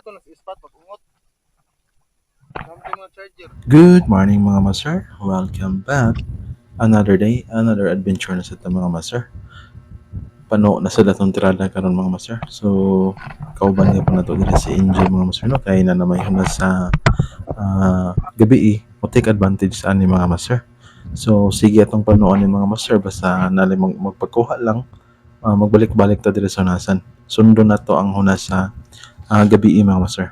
spot, pag-ungot. Something mga charger. Good morning mga master. Welcome back. Another day, another adventure na sa ito mga master. Pano na sa datong tirada karon mga master. So, kauban nga po na to diri si Enjoy mga master no kay na namay na sa ah, gabi eh. mo take advantage sa ani mga master. So, sige atong panuon ni mga master basta nali mag magpagkuha lang ah, magbalik-balik ta diri sa unasan. Sundo na to ang hunas sa ah, gabi eh, mga master.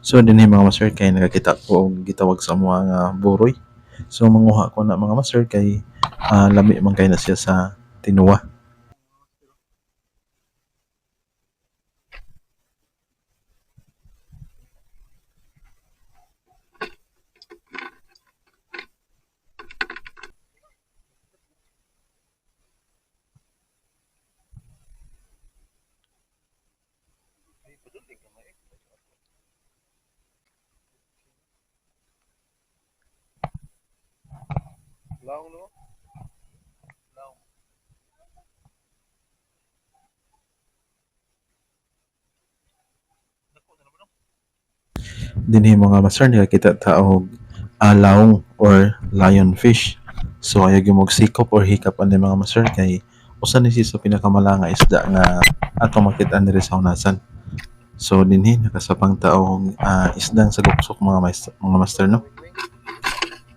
So din mga master kay nakakita ko og gitawag sa mga nga buroy. So manguha ko na mga master kay ah, lami man kay na siya sa tinuwa. Laong no? No? Dinhi mga master nakakita ta og alaong or lionfish. So ayaw gyud mog sikop or hikap ani mga master kay usa ni sa pinakamalanga isda nga ato makita diri sa unasan. So dinhi nakasapang taong ah, isdang saguksok mga master, mga master no.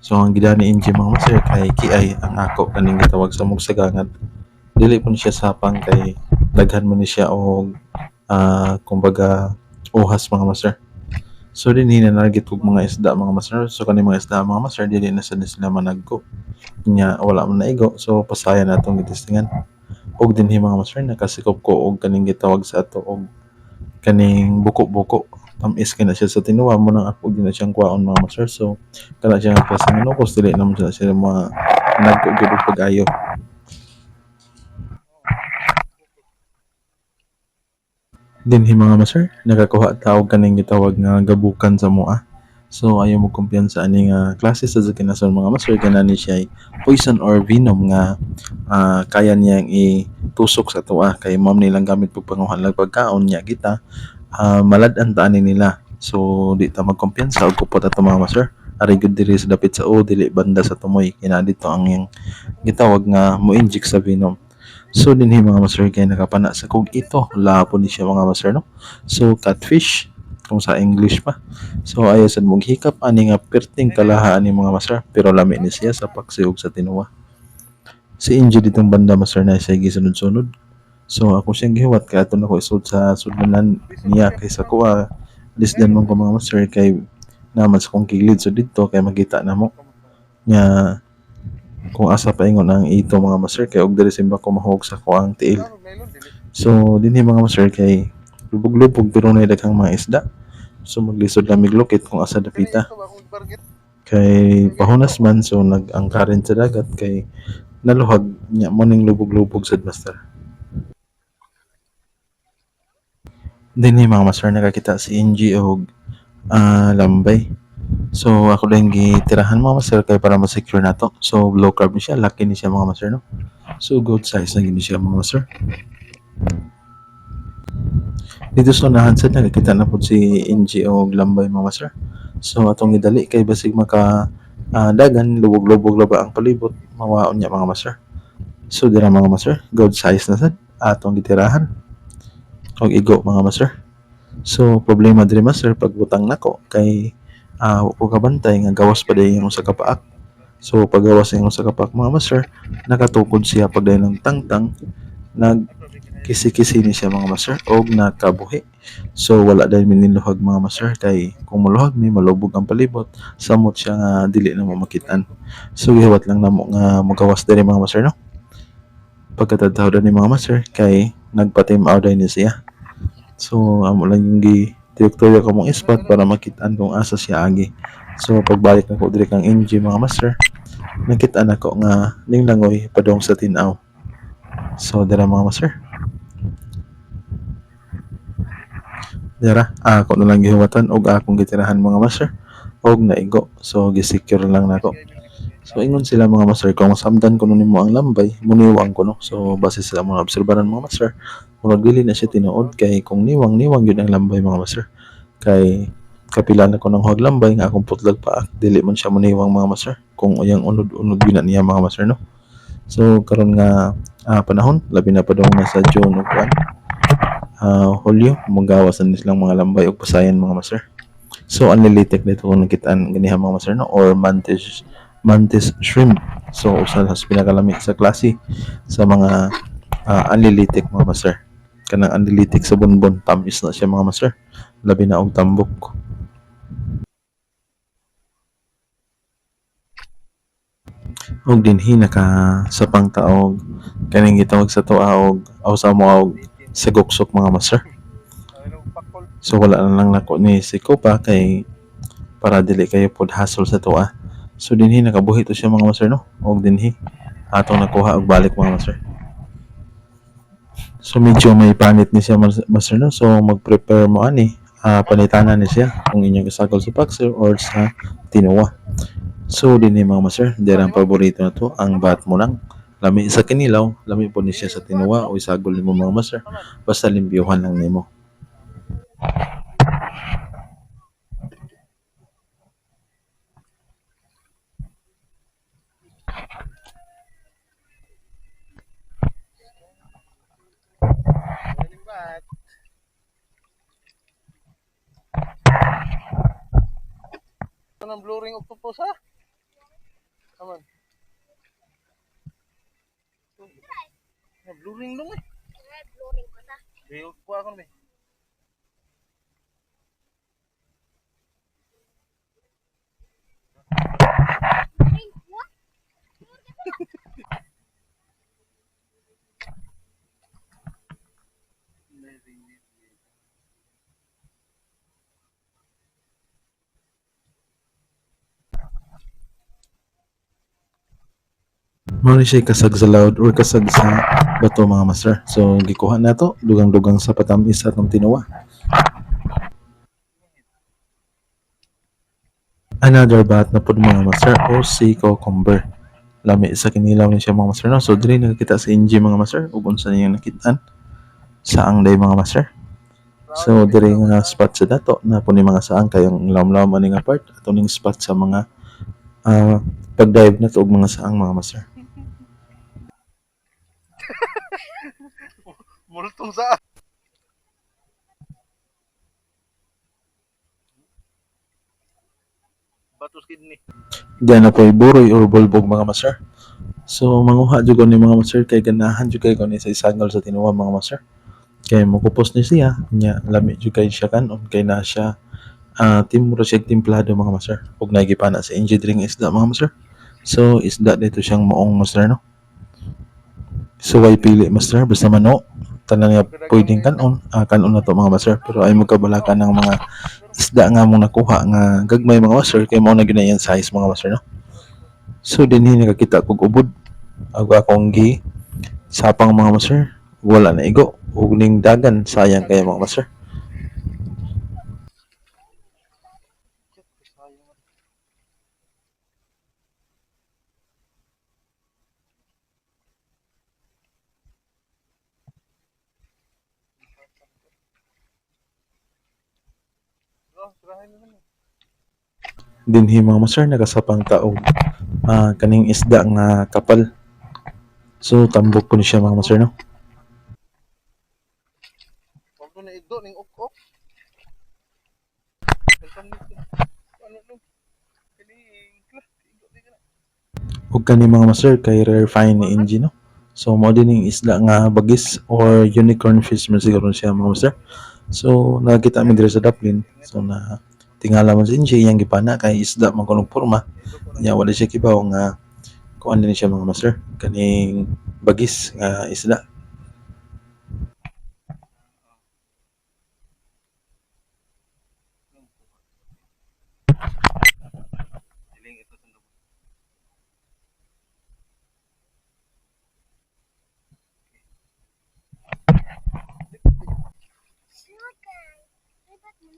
So ang gida ni Inji mga master kay kiay ang ako kaning gitawag sa mugsagangan. Dili po siya sapang kay daghan mo ni siya og ah, kumbaga uhas mga master. So din hinanargit og mga isda mga master. So kani mga isda mga master dili na sa sila managko. Nya wala man naigo. So pasaya na atong gitistingan. Og dinhi mga master nakasikop ko og kaning gitawag sa ato og kaning buko-buko. Tamis kay na siya sa tinuwa mo nang ako din na siyang kwaon mga master. So kana siya nga ng nukos dili naman siya sila mga og pag-ayo. Dinhi mga master, nakakuha tawag kaning gitawag nga gabukan sa mua. So ayaw mo kumpiyansa ani nga klase sa kinason mga master kanani siya ay poison or venom nga ah, kaya niyang itusok sa tuwa kay ma'am nilang gamit pag panguhan lang pagkaon niya kita ah, malad-an ta ani nila. So di ta magkumpiyansa og kupot ato mga master. Ari gud diri sa dapit sa o dili banda sa tumoy kina dito ang yung gitawag nga mo inject sa venom. So dinhi mga master kay nakapana sa kog ito lapo ni siya mga master no. So catfish kung sa English pa. So ayaw sad mong hikap ani nga perting kalahaan ni mga master pero lami ni siya sa pagsihog sa tinuwa. Si Inji ditong banda master na siya gisunod-sunod. So ako siyang gihuwat kay ato na ko isud sa sudanan niya kaysa ko ah, less than mong ko mga master kay naman sa kong kilid so dito kay makita na mo nya kung asa pa ingon ang ito mga master kay og diri simba ko mahog sa ko ang tiil. So dinhi mga master kay lubog-lubog pero na daghang mga isda. So maglisod lang miglukit kung asa dapita. Kay pahunas man so nag-angkarin sa dagat kay naluhag nya mo ning lubog-lubog sad master. Dinhi mga master nakakita si NG og ah, lambay. So ako lang gitirahan mga master kay para ma-secure nato. So low carb ni siya, laki ni siya mga master no. So good size na gini siya mga master. Dito sa unahan sa nakikita na po si NG og lambay mga master. So atong gidali kay basig maka ah, dagan lubog-lubog laba ang palibot mawaon niya mga master. So dira mga master, good size na sad atong gitirahan. Og igo mga master. So problema diri master pagbutang nako kay wa ko kabantay nga gawas pa day yung sa kapaak. So paggawas yung sa kapaak mga master, nakatukod siya pag ng tangtang nag kisi-kisi ni siya mga master og nakabuhi. So wala dahil miniluhag mga master kay kung maluhag mi malubog ang palibot samot siya nga dili na mo makitaan. So gihuwat lang namo nga magawas diri mga master no. Pagkatadtaw ni mga master kay nagpa-time out ni siya. So amo lang yung gi direktorya ko mong spot para makitaan kung asa siya agi. So pagbalik na ko diri kang NG mga master, nakita na nga ning langoy padong sa tinaw. So dira mga master. Dira, ako na lang gihuwatan og akong gitirahan mga master og naigo. So gisecure lang nako. So ingon sila mga master kung masamdan ko nimo ang lambay, muniwang ko no. So base sa mga obserbaran mga master, murag dili na siya tinuod kay kung niwang niwang yun ang lambay mga master. kay kapila na ko ng haglambay nga akong putlag pa dili man siya muniwang mga master kung uyang unod-unod yun na niya mga master no so karon nga ah, panahon labi na pa daw na sa June ug kuan ah Hulyo magawasan nilang mga lambay ug pasayan mga master so unlilitik dito kung nakitaan ganiha mga master no or mantis mantis shrimp. So usa sa pinakalami sa klase sa mga ah, unlilitik mga master. Kanang unlilitik sa bonbon tamis na siya mga master. Labi na og tambok. Og dinhi naka sa pangtaog. Kaning gitawag sa tuwa og aw sa mo og sagoksok mga master. So wala na lang nako ni si Kopa kay para dili kayo pod hassle sa tuwa so dinhi nakabuhi to siya mga master no? Og dinhi atong nakuha og balik mga master. So medyo may panit ni siya mas- master no? So mag-prepare mo ani ah panitanan ni siya kung inyong isagol sa boxer or sa tinuwa. So dinhi mga master dira ang paborito na to ang bat mo lang. Lami sa kinilaw lami po ni siya sa tinuwa o isagol nimo mga master. Basta limpyuhan lang nimo Ito ng blue ring octopus ha? Aman. Na blue ring dong eh. Biyog po ako namin. Mao ni siya kasag sa loud or kasag sa bato mga master. So gikuha na to dugang-dugang sa patamis atong tinuwa. Another bat na pod mga master o si cucumber. Lami sa kinilaw ni siya mga master no. So diri nakita sa NG mga master ug unsa niya nakitaan saang day mga master. So diri nga spot sa dato na po ni mga saang kayong lam-lam ani nga part ato ning spot sa mga ah, pag-dive na to og mga saang mga master. Multong sa Batos kidney. Diyan na po buroy or bulbog mga master. So manguha jud ni mga master kay ganahan jud kay ni sa isangol sa tinuwa mga master. Kay mukupos ni siya nya lami jud kay siya kanon kay na siya ah timuro siya timplado mga master. Ug nagipana sa engineering isda mga master. So isda dito siyang moong master no. So way pili master? Basta mano tanan nga pwedeng kanon. Ah, kanon na to mga master. Pero ay magkabalakan ng mga isda nga mong nakuha nga gagmay mga master. Kay mao na gyud na yan size mga master no. So dinhi nakakita kog ubod. Ag akong gi sapang mga master. Wala na igo. Ug ning dagan. Sayang kay mga master. Oh, sirahin na naman. Dinhi mga master nagasapang taog ah kaning isda nga kapal. So tambok po ni siya mga master no. Huwag ko na ido ning dito. Ido di ka kani mga master kay rare find ni NG no. So mao din ning isda nga bagis or unicorn fish man siguro siya mga master. So nakita mi diri sa Dublin. So na tingala man sa NG iyang gipana kay isda man kunog porma. Nya wala siya kibaw nga kuan din siya mga master kaning bagis nga isda.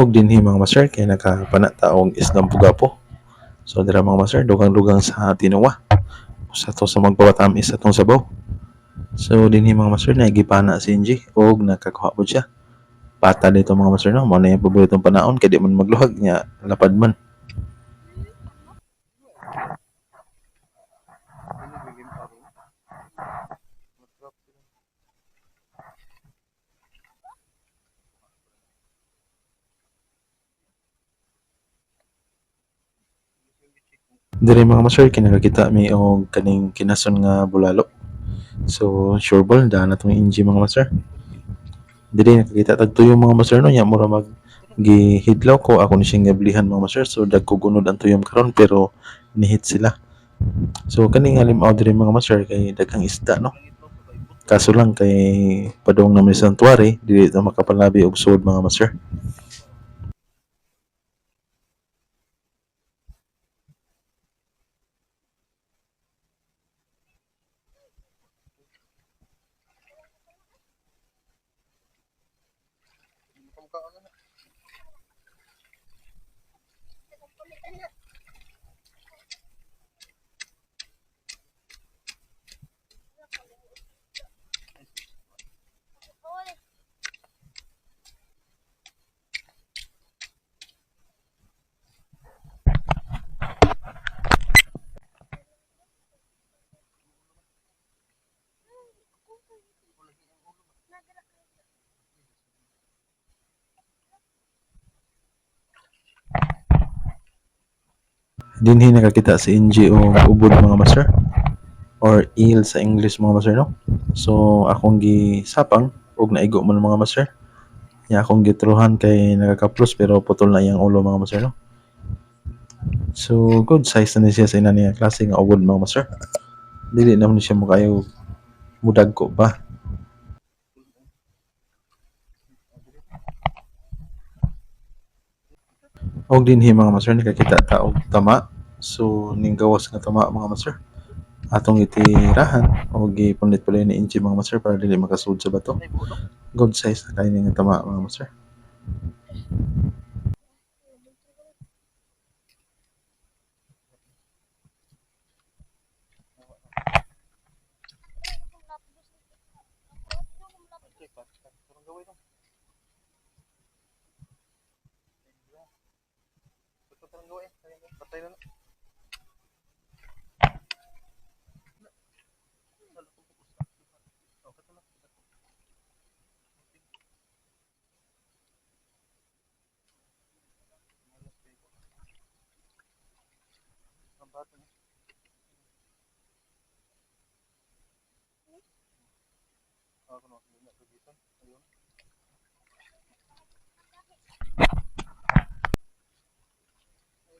Og dinhi mga master kay nakapanata og isdang pugapo. So dira mga master dugang-dugang sa tinuwa. Sa to sa magpawatamis sa tong sabaw. So dinhi mga master nagipana si Inji og nakakuha po siya. Pata dito mga master no, mo na yung paboritong panaon kay di man magluhag nya lapad man. Ano bigyan pa rin? Masarap sila. Diri mga master kinakakita mi og kaning kinason nga bulalo. So sure ball da na tong Inji mga master. Diri nakakita tag tuyo mga master no nya mura mag gihidlaw ko ako ni siyang gablihan mga master so dagko gunod ang tuyom karon pero nihit sila. So kaning alimaw diri mga master kay daghang isda no. Kaso lang kay padung naman sa santuary dili ta makapalabi og sud mga master. Kamukha ka na. Dinhi nakakita Inji og ubod mga master or eel sa English mga master no. So akong gisapang og naigo man mga master. Ya akong gitruhan kay nakakaplos pero putol na iyang ulo mga master no. So good size na ni siya sa ina niya klase nga ubod mga master. Dili naman ni siya mukayo mudag ko ba. Og dinhi mga master nakakita ta og tama. So ning gawas nga tama mga master. Atong itirahan og gipunit pala ni Inji mga master para dili makasud sa bato. Good size na kayo nga tama mga master. Okay, pa. Gawin? Patay na na. Niya. Ako na, hindi na. Ayun. Ayun. Tuwa na ta.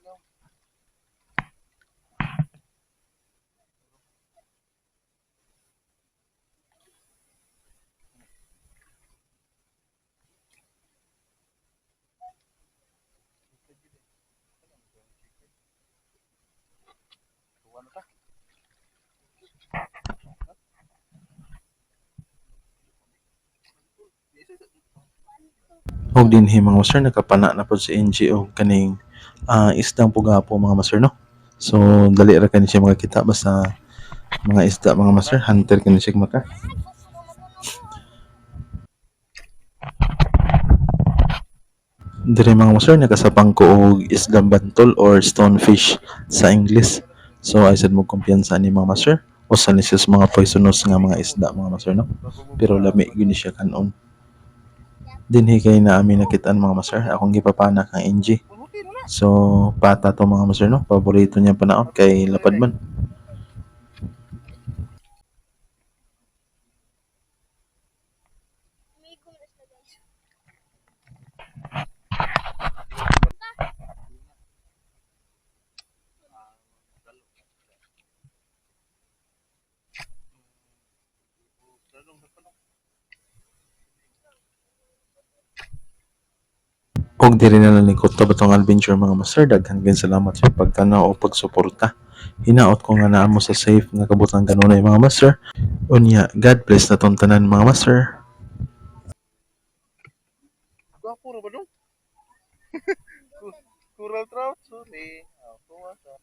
Og dinhi mga master nakapana na pod Inji og kaning ah, isdang pugapo mga master no. So dali ra kani siya makakita basta mga isda mga master hunter kani siya maka. Dire mga master nakasapang ko og isdang bantol or stonefish sa English. So ay sad mo kumpiyansa ni mga master siya sa mga poisonous nga mga isda mga master no. Pero lami gyud siya kanon. Dinhi kay na amin nakitaan mga master akong gipapana kang Inji. So, pata to mga master, no? Paborito niya panaon kay lapad man. Og diri na nalikot ta batong adventure mga master. Daghan gid salamat sa pagtanaw o pagsuporta. Hinaot ko nga naa mo sa safe nga kabutang kanunay mga master. Unya, God bless na tong tanan mga master. Gwapo ra ba dong? Coral trout, kuha ka.